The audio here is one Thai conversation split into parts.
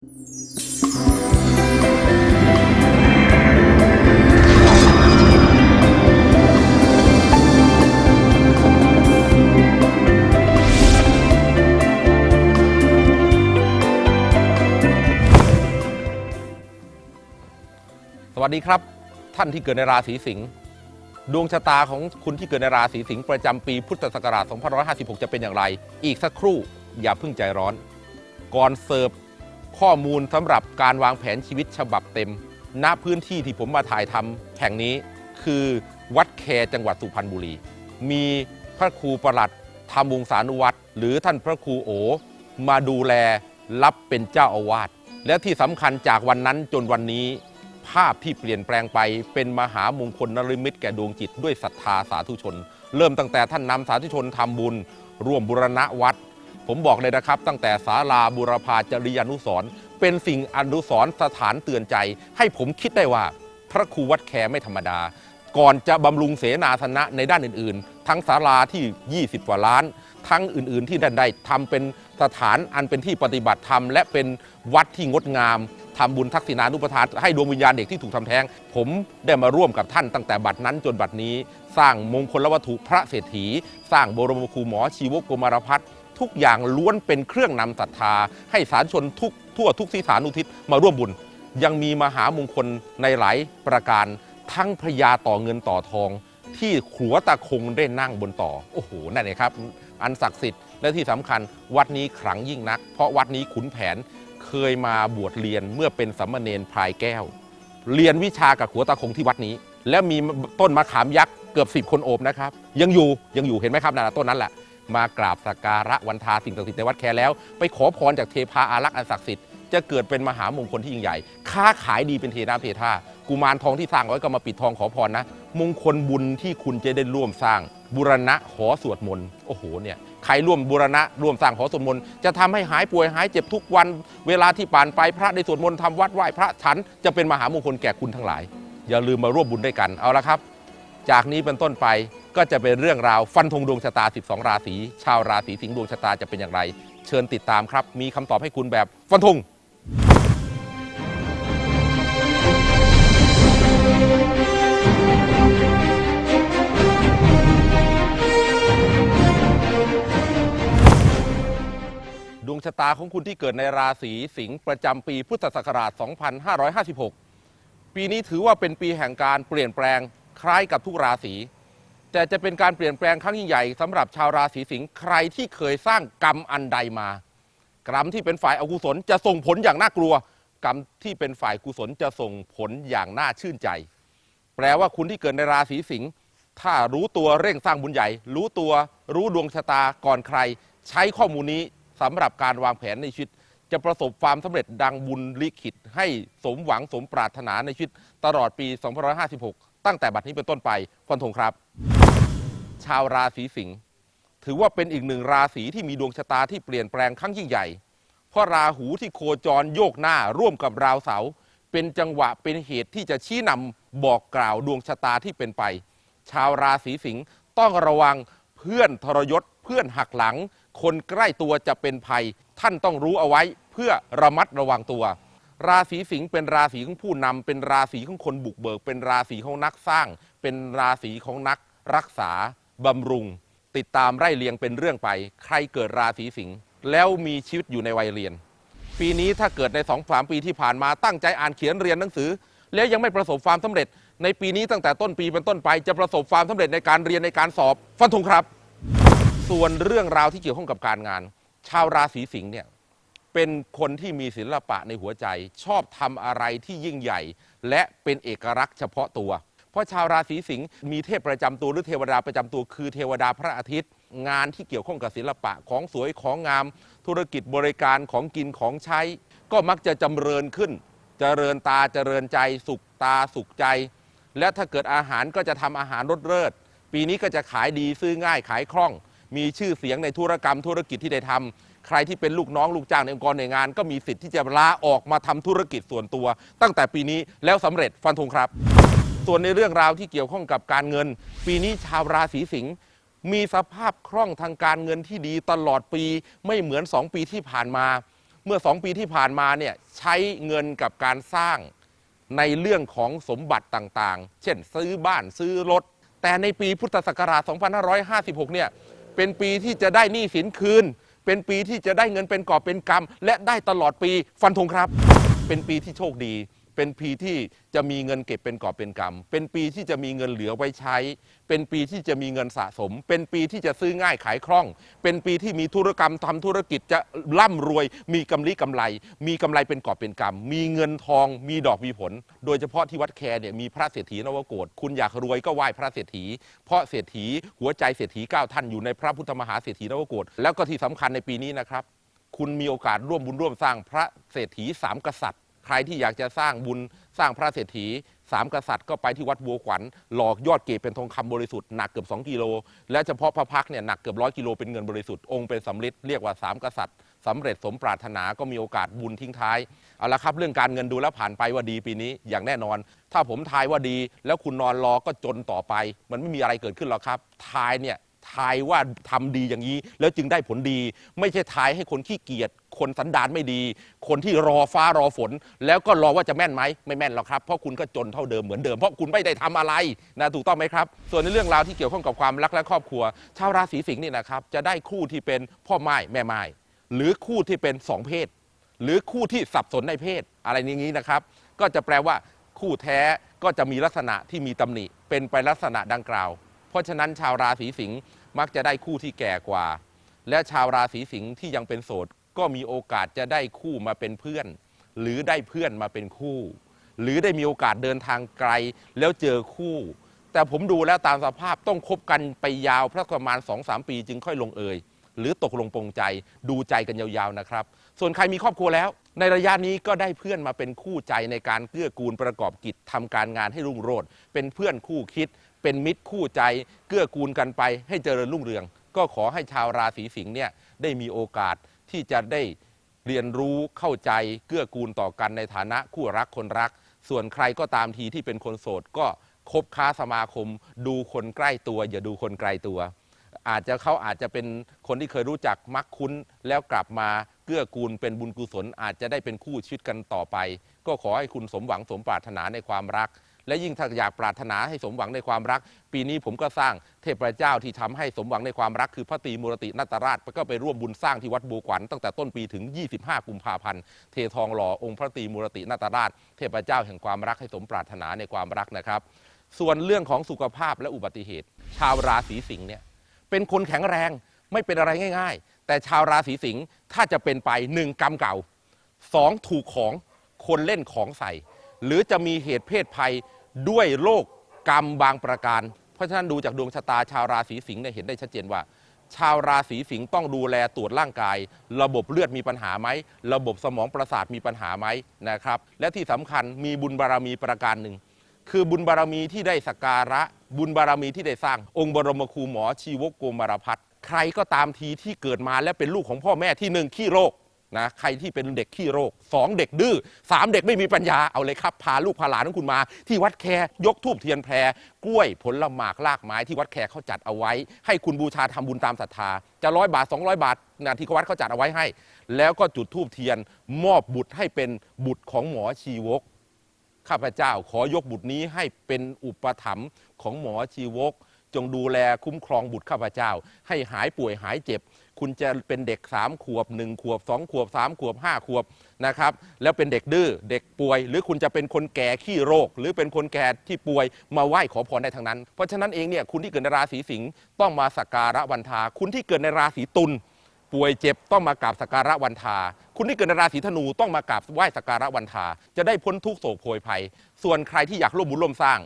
สวัสดีครับ ท่านที่เกิดในราศีสิงห์ดวงชะตาของคุณที่เกิดในราศีสิงห์ประจำปีพุทธศักราช 2556 จะเป็นอย่างไร อีกสักครู่อย่าเพิ่งใจร้อน ก่อนเสิร์ฟ ข้อมูลสำหรับการวางแผนชีวิตฉบับเต็ม ณพื้นที่ที่ผมมาถ่ายทำแห่งนี้ คือวัดแคจังหวัดสุพรรณบุรี มีพระครูประหลัดธรรมวงศานุวัตรหรือท่านพระครูโอ มาดูแลรับเป็นเจ้าอาวาสและที่สำคัญจากวันนั้นจนวันนี้ ภาพที่เปลี่ยนแปลงไปเป็นมหามงคลนริมิตแก่ดวงจิตด้วยศรัทธาสาธุชน เริ่มตั้งแต่ท่านนำสาธุชนทำบุญ ร่วมบุรณะวัด ผมบอกเลยนะครับ ตั้งแต่ศาลาบุรพาจริยานุสร์เป็นสิ่งอนุสร์สถานเตือนใจ ให้ผมคิดได้ว่าพระครูวัดแคร์ไม่ธรรมดา ก่อนจะบำรุงเสนาสนะในด้านอื่น ๆ ทั้งศาลาที่ 20 กว่าล้าน ทั้งอื่น ๆ ที่ได้ได้ทำเป็นสถานอันเป็นที่ปฏิบัติธรรมและเป็นวัดที่งดงามทำบุญทักษิณานุปทานให้ดวงวิญญาณเด็กที่ถูกทำแท้ง ผมได้มาร่วมกับท่านตั้งแต่บัดนั้นจนบัดนี้ สร้างมงคลวัตถุพระเศรษฐี สร้างบรมครูหมอชีวกโกมารพัฒน์ ทุกอย่างล้วนเป็นเครื่องนำศรัทธา ให้สาธชนทุกทั่วทุกสีสานุทิศมาร่วมบุญ ยังมีมหามงคลในหลายประการทั้งพญาต่อเงินต่อทอง ที่ขัวตะคงได้นั่งบนต่อ โอ้โหนั่นเลยครับ อันศักดิ์สิทธิ์และที่สำคัญวัดนี้ขลังยิ่งนัก เพราะวัดนี้ขุนแผนเคยมาบวชเรียนเมื่อเป็นสัมมาเนนพรายแก้ว เรียนวิชากับขัวตะคงที่วัดนี้ แล้วมีต้นมะขามยักษ์เกือบสิบคนโอบนะครับ ยังอยู่ยังอยู่เห็นไหมครับนั่นต้นนั้นแหละ มากราบสักการะวันทาสิ่งศักดิ์สิทธิ์ในวัดแคแล้ว ไปขอพรจากเทพาอารักษ์อันศักดิ์สิทธิ์จะเกิดเป็นมหามงคลที่ยิ่งใหญ่ ค้าขายดีเป็นเทน้ำเทท่ากุมารทองที่สร้างไว้ก็มาปิดทองขอพรนะ มงคลบุญที่คุณจะได้ร่วมสร้าง บุรณะหอสวดมนต์โอ้โหเนี่ยใครร่วมบุรณะร่วมสร้างหอสวดมนต์จะทำให้หายป่วยหายเจ็บทุกวัน เวลาที่ผ่านไปพระได้สวดมนต์ทำวัดไหว้พระฉันจะเป็นมหามงคลแก่คุณทั้งหลาย อย่าลืมมาร่วมบุญด้วยกันเอาละครับ จากนี้เป็นต้นไป ก็จะเป็นเรื่องราวฟันธงดวงชะตา 12 ราศีชาวราศีสิงห์ดวงชะตาจะเป็นอย่างไร เชิญติดตามครับ มีคำตอบให้คุณแบบฟันธงดวงชะตาของคุณที่เกิดในราศีสิงห์ประจำปีพุทธศักราช 2556 ปีนี้ถือว่าเป็นปีแห่งการเปลี่ยนแปลงคล้ายกับทุกราศี แต่จะเป็นการเปลี่ยนแปลงครั้งยิ่งใหญ่สำหรับชาวราศีสิงห์ใครที่เคยสร้างกรรมอันใดมา กรรมที่เป็นฝ่ายอกุศลจะส่งผลอย่างน่ากลัว กรรมที่เป็นฝ่ายกุศลจะส่งผลอย่างน่าชื่นใจ แปลว่าคุณที่เกิดในราศีสิงห์ถ้ารู้ตัวเร่งสร้างบุญใหญ่ รู้ตัวรู้ดวงชะตาก่อนใคร ใช้ข้อมูลนี้สำหรับการวางแผนในชีวิต จะประสบความสำเร็จดังบุญลิขิต ให้สมหวังสมปรารถนาในชีวิตตลอดปี 2556 ตั้งแต่บัดนี้เป็นต้นไปฟันธงครับ ชาวราศีสิงห์ถือว่าเป็นอีกหนึ่งราศีที่มีดวงชะตาที่เปลี่ยนแปลงครั้งยิ่งใหญ่ เพราะราหูที่โคจรโยกหน้าร่วมกับราวเสาร์เป็นจังหวะเป็นเหตุที่จะชี้นำบอกกล่าวดวงชะตาที่เป็นไป ชาวราศีสิงห์ต้องระวังเพื่อนทรยศ เพื่อนหักหลัง คนใกล้ตัวจะเป็นภัย ท่านต้องรู้เอาไว้เพื่อระมัดระวังตัว ราศีสิงห์เป็นราศีของผู้นำเป็นราศีของคนบุกเบิก เป็นราศีของนักสร้าง เป็นราศีของนักรักษา บำรุง ติดตามไล่เลียงเป็นเรื่องไป ใครเกิดราศีสิงห์แล้วมีชีวิตอยู่ในวัยเรียน ปีนี้ถ้าเกิดในสองสามปีที่ผ่านมาตั้งใจอ่านเขียนเรียนหนังสือ แล้วยังไม่ประสบความสำเร็จ ในปีนี้ตั้งแต่ต้นปีเป็นต้นไป จะประสบความสำเร็จในการเรียนในการสอบฟันธงครับ ส่วนเรื่องราวที่เกี่ยวข้องกับการงาน ชาวราศีสิงห์เนี่ยเป็นคนที่มีศิลปะในหัวใจ ชอบทำอะไรที่ยิ่งใหญ่ และเป็นเอกลักษณ์เฉพาะตัว เพราะชาวราศีสิงห์มีเทพประจำตัวหรือเทวดาประจำตัวคือเทวดาพระอาทิตย์ งานที่เกี่ยวข้องกับศิลปะของสวยของงาม ธุรกิจบริการของกินของใช้ ก็มักจะจำเริญขึ้นเจริญตาเจริญใจ สุขตาสุขใจ และถ้าเกิดอาหารก็จะทำอาหารรสเลิศปีนี้ก็จะขายดีซื้อง่ายขายคล่อง มีชื่อเสียงในธุรกรรมธุรกิจที่ได้ทำใครที่เป็นลูกน้องลูกจ้างในองค์กรในงาน ก็มีสิทธิ์ที่จะลาออกมาทำธุรกิจส่วนตัว ตั้งแต่ปีนี้แล้วสำเร็จฟันธงครับ ส่วนในเรื่องราวที่เกี่ยวข้องกับการเงิน ปีนี้ชาวราศีสิงห์มีสภาพคล่องทางการเงินที่ดีตลอดปีไม่เหมือน 2 ปีที่ผ่านมา เมื่อสองปีที่ผ่านมาเนี่ยใช้เงินกับการสร้างในเรื่องของสมบัติต่างๆ เช่น ซื้อบ้านซื้อรถ แต่ในปีพุทธศักราช 2556 เนี่ยเป็นปีที่จะได้หนี้สินคืน เป็นปีที่จะได้เงินเป็นกอบเป็นกำและได้ตลอดปีฟันธงครับ เป็นปีที่โชคดี เป็นปีที่จะมีเงินเก็บเป็นกอบเป็นกำเป็นปีที่จะมีเงินเหลือไว้ใช้ เป็นปีที่จะมีเงินสะสม เป็นปีที่จะซื้อง่ายขายคล่อง เป็นปีที่มีธุรกรรมทำธุรกิจจะร่ำรวย มีกำไรกำไร มีกำไรเป็นกอบเป็นกำมีเงินทอง มีดอกมีผล โดยเฉพาะที่วัดแคร์เนี่ยมีพระเศรษฐีนวโกศคุณอยากรวยก็ไหว้พระเศรษฐี เพราะเศรษฐีหัวใจเศรษฐีเก้าท่านอยู่ในพระพุทธมหาเศรษฐีนวโกศแล้วก็ที่สำคัญในปีนี้นะครับ คุณมีโอกาสร่วมบุญร่วมสร้างพระเศรษฐีสามกษัตริย์ รที่อยากจะสร้างบุญสร้างพระเศรษฐีสามกษัตริย์ก็ไปที่วัดบัวขวัญหลอกยอดเกศเป็นทองคำบริสุทธิ์หนักเกือบ 2 กิโล และเฉพาะพระพักเนี่ยหนักเกือบร้อยกิโลเป็นเงินบริสุทธิ์องค์เป็นสำริดเรียกว่าสามกษัตริย์สำเร็จสมปรารถนาก็มีโอกาสบุญทิ้งท้าย เอาละครับ เรื่องการเงินดูแล้วผ่านไปว่าดีปีนี้อย่างแน่นอน ถ้าผมทายว่าดี แล้วคุณนอนรอก็จนต่อไป มันไม่มีอะไรเกิดขึ้นหรอกครับทายเนี่ย ทายว่าทำดีอย่างนี้ แล้วจึงได้ผลดี ไม่ใช่ทายให้คนขี้เกียจคนสันดานไม่ดี คนที่รอฟ้ารอฝน แล้วก็รอว่าจะแม่นไหมไม่แม่นหรอกครับเพราะคุณก็จนเท่าเดิมเหมือนเดิมเพราะคุณไม่ได้ทำอะไรนะถูกต้องไหมครับ ส่วนในเรื่องราวที่เกี่ยวข้องกับความรักและครอบครัว ชาวราศีสิงห์นี่นะครับจะได้คู่ที่เป็นพ่อไม้แม่ไม้หรือคู่ที่เป็นสองเพศ หรือคู่ที่สับสนในเพศอะไรอย่างนี้นะครับ ก็จะแปลว่าคู่แท้ก็จะมีลักษณะที่มีตำหนิเป็นไปลักษณะดังกล่าว เพราะฉะนั้นชาวราศีสิงห์มักจะได้คู่ที่แก่กว่า และชาวราศีสิงห์ที่ยังเป็นโสดก็มีโอกาสจะได้คู่มาเป็นเพื่อน หรือได้เพื่อนมาเป็นคู่ หรือได้มีโอกาสเดินทางไกลแล้วเจอคู่ แต่ผมดูแล้วตามสภาพต้องคบกันไปยาวประมาณ2-3ปีจึงค่อยลงเอย หรือตกลงปรงใจดูใจกันยาวๆนะครับ ส่วนใครมีครอบครัวแล้ว ในระยะนี้ก็ได้เพื่อนมาเป็นคู่ใจในการเกื้อกูลประกอบกิจทำการงานให้รุ่งโรจน์เป็นเพื่อนคู่คิด เป็นมิตรคู่ใจเกื้อกูลกันไปให้เจริญรุ่งเรือง ก็ขอให้ชาวราศีสิงห์เนี่ยได้มีโอกาสที่จะได้เรียนรู้เข้าใจเกื้อกูลต่อกันในฐานะคู่รักคนรัก ส่วนใครก็ตามทีที่เป็นคนโสดก็คบค้าสมาคม ดูคนใกล้ตัว อย่าดูคนไกลตัว อาจจะเขาอาจจะเป็นคนที่เคยรู้จักมักคุ้น แล้วกลับมาเกื้อกูลเป็นบุญกุศลอาจจะได้เป็นคู่ชีวิตกันต่อไป ก็ขอให้คุณสมหวังสมปรารถนาในความรัก และยิ่งถ้าอยากปรารถนาให้สมหวังในความรัก ปีนี้ผมก็สร้างเทพเจ้าที่ทำให้สมหวังในความรักคือพระตรีมูรตินาตราชก็ไปร่วมบุญสร้างที่วัดบัวขวัญตั้งแต่ต้นปีถึง 25 กุมภาพันธ์เททองหล่อองค์พระตรีมูรตินาตราช เทพเจ้าแห่งความรักให้สมปรารถนาในความรักนะครับ ส่วนเรื่องของสุขภาพและอุบัติเหตุ ชาวราศีสิงห์เนี่ยเป็นคนแข็งแรงไม่เป็นอะไรง่าย ๆ แต่ชาวราศีสิงห์ถ้าจะเป็นไปหนึ่งกรรมเก่าสองถูกของคนเล่นของใส่ หรือจะมีเหตุเพศภัยด้วยโรคกรรมบางประการ เพราะฉะนั้นดูจากดวงชะตาชาวราศีสิงห์เนี่ยเห็นได้ชัดเจนว่า ชาวราศีสิงห์ต้องดูแลตรวจร่างกาย ระบบเลือดมีปัญหาไหมระบบสมองประสาทมีปัญหาไหมนะครับ และที่สำคัญมีบุญบารมีประการหนึ่งคือบุญบารมีที่ได้สักการะ บุญบารมีที่ได้สร้าง องค์บรมครูหมอชีวกโกมารพัฒน์ใครก็ตามทีที่เกิดมาและเป็นลูกของพ่อแม่ที่หนึ่งขี้โรค นะใครที่เป็นเด็กขี้โรคสองเด็กดื้อสามเด็กไม่มีปัญญาเอาเลยครับ พาลูกพาหลานของคุณมา ที่วัดแคยกทูบเทียนแพรกล้วยผลละหมากลากไม้ที่วัดแคเขาจัดเอาไว้ ให้คุณบูชาทำบุญตามศรัทธาจะร้อยบาท 200 บาทนะที่วัดเขาจัดเอาไว้ให้ แล้วก็จุดทูบเทียนมอบบุตรให้เป็นบุตรของหมอชีวกข้าพเจ้าขอยกบุตรนี้ให้เป็นอุปถัมภ์ของหมอชีวก จงดูแลคุ้มครองบุตรข้าพเจ้า ให้หายป่วยหายเจ็บ คุณจะเป็นเด็กสามขวบหนึ่งขวบสองขวบสามขวบห้าขวบนะครับแล้วเป็นเด็กดื้อเด็กป่วย หรือคุณจะเป็นคนแก่ขี้โรค หรือเป็นคนแก่ที่ป่วยมาไหว้ขอพรได้ทั้งนั้น เพราะฉะนั้นเองเนี่ยคุณที่เกิดในราศีสิงห์ต้องมาสักการะวันทา คุณที่เกิดในราศีตุลป่วยเจ็บต้องมากราบสักการะวันทา คุณที่เกิดในราศีธนูต้องมากราบไหว้สักการะวันทา จะได้พ้นทุกโศกโพยภัย ส่วนใครที่อยากร่วมบุญร่วมสร้าง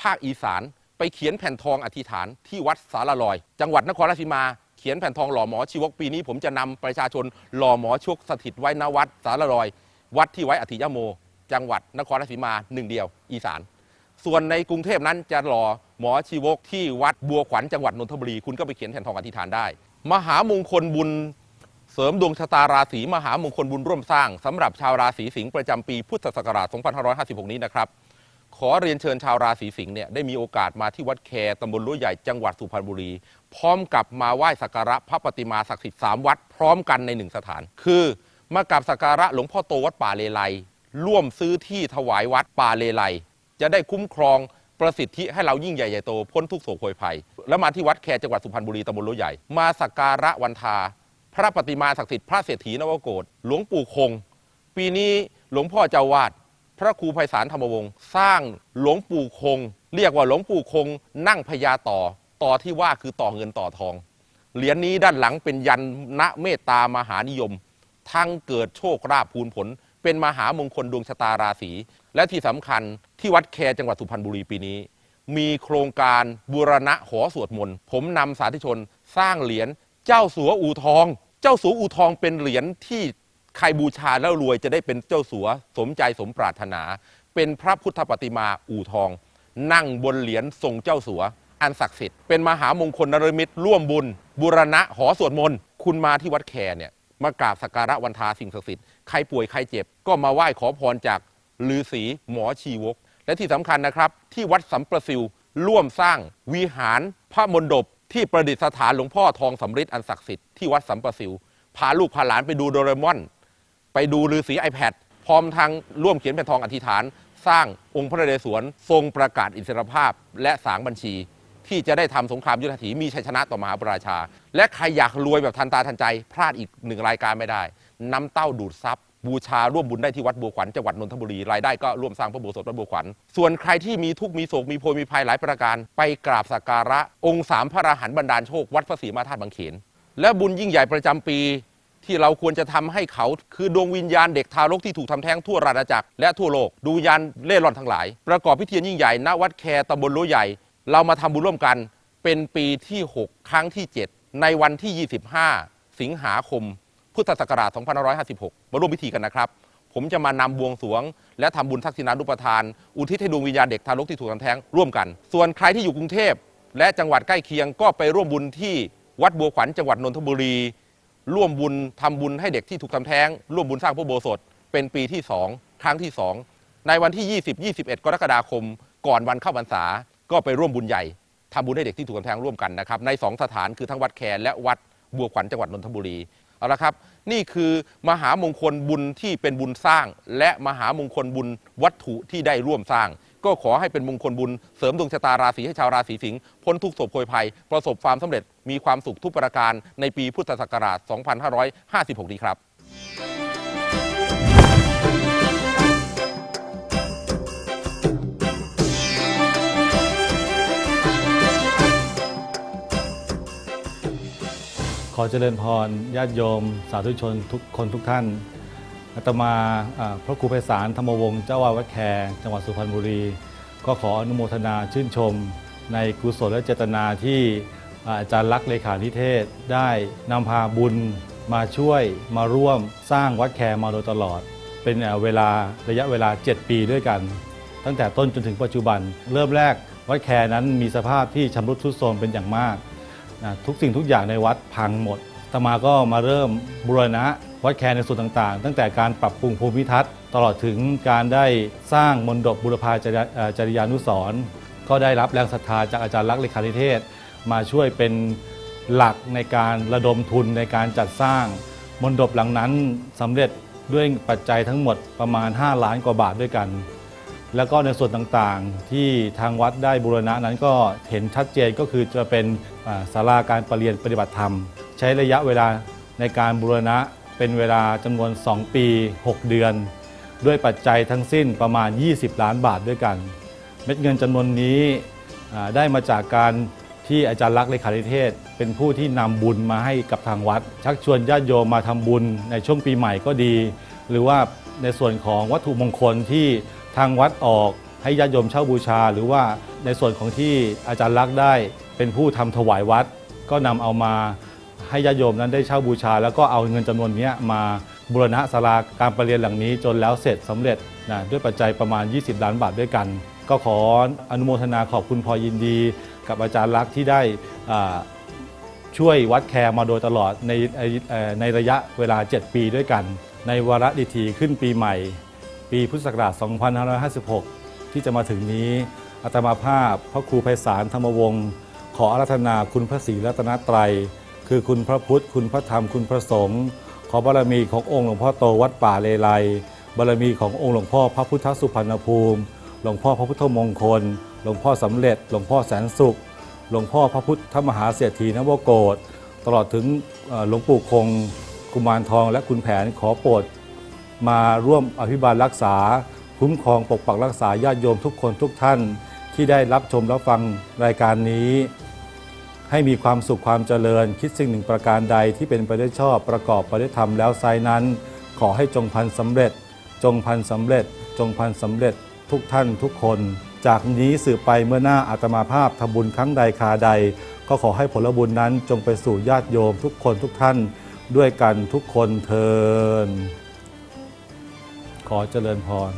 ภาคอีสานไปเขียนแผ่นทองอธิษฐานที่วัดสารลอย จังหวัดนครราชสีมา เขียนแผ่นทองหล่อหมอชีวกปีนี้ ผมจะนำประชาชนหล่อหมอชวกสถิตไว้ณวัดสารลอย วัดที่ไว้อธิยโม จังหวัดนครราชสีมาหนึ่งเดียว อีสาน ส่วนในกรุงเทพนั้นจะหล่อหมอชีวกที่วัดบัวขวัญจังหวัดนนทบุรีคุณก็ไปเขียนแผ่นทองอธิษฐานได้ มหามงคลบุญเสริมดวงชะตาราศีมหามงคลบุญร่วมสร้างสำหรับชาวราศีสิงห์ประจำปีพุทธศักราช 2556 นี้นะครับ ขอเรียนเชิญชาวราศีสิงห์เนี่ยได้มีโอกาสมาที่วัดแคร์ตำบลรั้วใหญ่จังหวัดสุพรรณบุรี พร้อมกับมาไหว้สักการะพระปฏิมาศักดิ์สิทธิ์สามวัด พร้อมกันในหนึ่งสถาน คือมากราบสักการะหลวงพ่อโตวัดป่าเลไลร่วมซื้อที่ถวายวัดป่าเลไลจะได้คุ้มครองประสิทธิให้เรายิ่งใหญ่ใหญ่โตพ้นทุกโศกโพยภัย แล้วมาที่วัดแคจังหวัดสุพรรณบุรีตำบลรั้วใหญ่ มาสักการะวันทา พระปฏิมาศักดิ์สิทธิ์พระเศรษฐีนวโกศหลวงปู่คง ปีนี้หลวงพ่อเจ้าวาดพระครูไพศาลธรรมวงศ์สร้างหลวงปู่คง เรียกว่าหลวงปู่คงนั่งพญาต่อ ต่อที่ว่าคือต่อเงินต่อทอง เหรียญนี้ด้านหลังเป็นยันณเมตตามหานิยม ทั้งเกิดโชคราภพูนผล เป็นมหามงคลดวงชะตาราศี และที่สำคัญที่วัดแคจังหวัดสุพรรณบุรีปีนี้ มีโครงการบูรณะหอสวดมนต์ผมนำสาธุชนสร้างเหรียญเจ้าสัวอูทอง เจ้าสัวอูทองเป็นเหรียญที่ใครบูชาแล้วรวยจะได้เป็นเจ้าสัวสมใจสมปรารถนา เป็นพระพุทธปฏิมาอูทอง นั่งบนเหรียญทรงเจ้าสัว อันศักดิ์สิทธิ์เป็นมหามงคลนรมิตรร่วมบุญบูรณะหอสวดมนต์คุณมาที่วัดแคร์เนี่ยมากราบสักการะวันทาสิ่งศักดิ์สิทธิ์ใครป่วยใครเจ็บ ก็มาไหว้ขอพรจากฤาษีหมอชีวก และที่สำคัญนะครับ ที่วัดสัมประสิวร่วมสร้างวิหารพระมณฑปที่ประดิษฐานหลวงพ่อทองสำริดอันศักดิ์สิทธิ์ที่วัดสัมประสิวพาลูกพาหลานไปดูโดเรมอน ไปดูฤาษี iPad พร้อมทางร่วมเขียนเป็นทองอธิษฐาน สร้างองค์พระนเรศวรทรงประกาศอิสรภาพและสางบัญชี ที่จะได้ทำสงครามยุทธถีมีชัยชนะต่อมหาประราชา และใครอยากรวยแบบทันตาทันใจ พลาดอีกหนึ่งรายการไม่ได้ น้ำเต้าดูดซับบูชาร่วมบุญได้ที่วัดบัวขวัญจังหวัดนนทบุรีรายได้ก็ร่วมสร้างพระโบสถ์วัดบัวขวัญส่วนใครที่มีทุกข์มีโศกมีโพยมีภัยหลายประการ ไปกราบสักการะองค์สามพระอรหันต์บรรดาลโชควัดพระศรีมาธาตุบางเขนและบุญยิ่งใหญ่ประจำปีที่เราควรจะทำให้เขาคือดวงวิญญาณเด็กทารกที่ถูกทำแท้งทั่วราชอาณาจักรและทั่วโลกดูวิญญาณเล่ร่อนทั้งหลาย ประกอบพิธียิ่งใหญ่ณวัดแคตำบลรั้วใหญ่ เรามาทำบุญร่วมกันเป็นปีที่6ครั้งที่ 7 ในวันที่ 25 สิงหาคม พุทธศักราช2556 มาร่วมพิธีกันนะครับ ผมจะมานำบวงสวง และทำบุญทักษิณานุปทาน อุทิศให้ดวงวิญญาณเด็กทารกที่ถูกทำแท้งร่วมกัน ส่วนใครที่อยู่กรุงเทพ และจังหวัดใกล้เคียงก็ไปร่วมบุญที่วัดบัวขวัญจังหวัดนนทบุรี ร่วมบุญทำบุญให้เด็กที่ถูกทำแท้ง ร่วมบุญสร้างพระโบสถเป็นปีที่ 2 ครั้งที่ 2 ในวันที่ 20 21 กรกฎาคม ก่อนวันเข้าพรรษา ก็ไปร่วมบุญใหญ่ทำบุญให้เด็กที่ถูกทำแท้งร่วมกันนะครับ ใน 2 สถานคือทั้งวัดแคร์และวัดบัวขวัญจังหวัดนนทบุรีเอาละครับ นี่คือมหามงคลบุญที่เป็นบุญสร้าง และมหามงคลบุญวัตถุที่ได้ร่วมสร้าง ก็ขอให้เป็นมงคลบุญเสริมดวงชะตาราศีให้ชาวราศีสิงห์พ้นทุกข์โศกโพยภัย ประสบความสำเร็จมีความสุขทุกประการในปีพุทธศักราช 2556 นี้ครับ อเจริญพรญาติโยม สาธุชนทุกคนทุกท่านอาตมาพระครูไพศาลธรรมวงศ์เจ้าวาดวัดแคจังหวัดสุพรรณบุรี ก็ขออนุโมทนาชื่นชม ในกุศลและเจตนาที่อาจารย์ลักษณ์เลขานิเทศ ได้นำพาบุญมาช่วยมาร่วมสร้างวัดแคมาโดยตลอด เป็นเวลาระยะเวลา 7 ปีด้วยกัน ตั้งแต่ต้นจนถึงปัจจุบัน เริ่มแรกวัดแคนั้นมีสภาพที่ชำรุดทรุดโทรมเป็นอย่างมาก นะทุกสิ่งทุกอย่างในวัดพังหมดตมาก็มาเริ่มบูรณะวัดแคร์ในส่วนต่างๆ ตั้งแต่การปรับปรุงภูมิทัศน์ ตลอดถึงการได้สร้างมณฑปบุรพาจริยเอ่อจริยานุสรณ์ก็ได้รับแรงศรัทธาจากอาจารย์ลักษณ์เลขานิเทศ มาช่วยเป็นหลักในการระดมทุนในการจัดสร้างมณฑปหลังนั้นสำเร็จด้วยปัจจัยทั้งหมดประมาณ 5 ล้านกว่าบาทด้วยกัน แล้วก็ในส่วนต่างๆ ที่ทางวัดได้บูรณะนั้นก็เห็นชัดเจนก็คือจะเป็นอ่าศาลาการประเรียนปฏิบัติธรรม ใช้ระยะเวลาในการบูรณะเป็นเวลาจำนวน 2 ปี 6 เดือน ด้วยปัจจัยทั้งสิ้นประมาณ 20 ล้านบาทด้วยกัน เม็ดเงินจำนวนนี้ได้มาจากการที่อาจารย์ลักษณ์เลขาธิเทศ เป็นผู้ที่นำบุญมาให้กับทางวัด ชักชวนญาติโยมมาทำบุญในช่วงปีใหม่ก็ดี หรือว่าในส่วนของวัตถุมงคลที่ ทางวัดออกให้ญาติโยมเช่าบูชา หรือว่าในส่วนของที่อาจารย์ลักได้ เป็นผู้ทำถวายวัด ก็นำเอามาให้ญาติโยมนั้นได้เช่าบูชา แล้วก็เอาเงินจำนวนนี้มาบูรณะศาลาการประเรียนหลังนี้จนแล้วเสร็จสำเร็จนะด้วยปัจจัยประมาณ 20 ล้านบาทด้วยกัน ก็ขออนุโมทนาขอบคุณพอยินดี กับอาจารย์ลักที่ได้ช่วยวัดแคร์มาโดยตลอดในในเอ่อในระยะเวลา 7 ปีด้วยกัน ในวาระดิถีขึ้นปีใหม่ ปีพุทธศักราช 2556 ที่จะมาถึงนี้อาตมาภาพพระครูไพศาลธรรมวงศ์ขออารัธนาคุณพระศรีรัตนตรัย คือคุณพระพุทธ คุณพระธรรมคุณพระสงฆ์ขอบารมีขององค์หลวงพ่อโตวัดป่าเลไลบารมีขององค์หลวงพ่อพระพุทธสุพรรณภูมิ หลวงพ่อพระพุทธมงคล หลวงพ่อสำเร็จ หลวงพ่อแสนสุข หลวงพ่อพระพุทธมหาเศรษฐีนวโกฏตลอดถึงหลวงปู่คงกุมารทองและคุณแผนขอโปรด มาร่วมอภิบาลรักษา คุ้มครองปกปักรักษาญาติโยมทุกคนทุกท่าน ที่ได้รับชมรับฟังรายการนี้ ให้มีความสุขความเจริญ คิดสิ่งหนึ่งประการใดที่เป็นไปได้ชอบประกอบไปได้วยธรรมแล้วไซนั้น ขอให้จงพันสำเร็จ จงพันสำเร็จ จงพันสำเร็จทุกท่านทุกคน จากนี้สืบไปเมื่อหน้าอาตมาภาพทำบุญครั้งใดคาใด ก็ขอให้ผลบุญนั้นจงไปสู่ญาติโยมทุกคนทุกท่านด้วยกันทุกคนเทิน ขอเจริญพร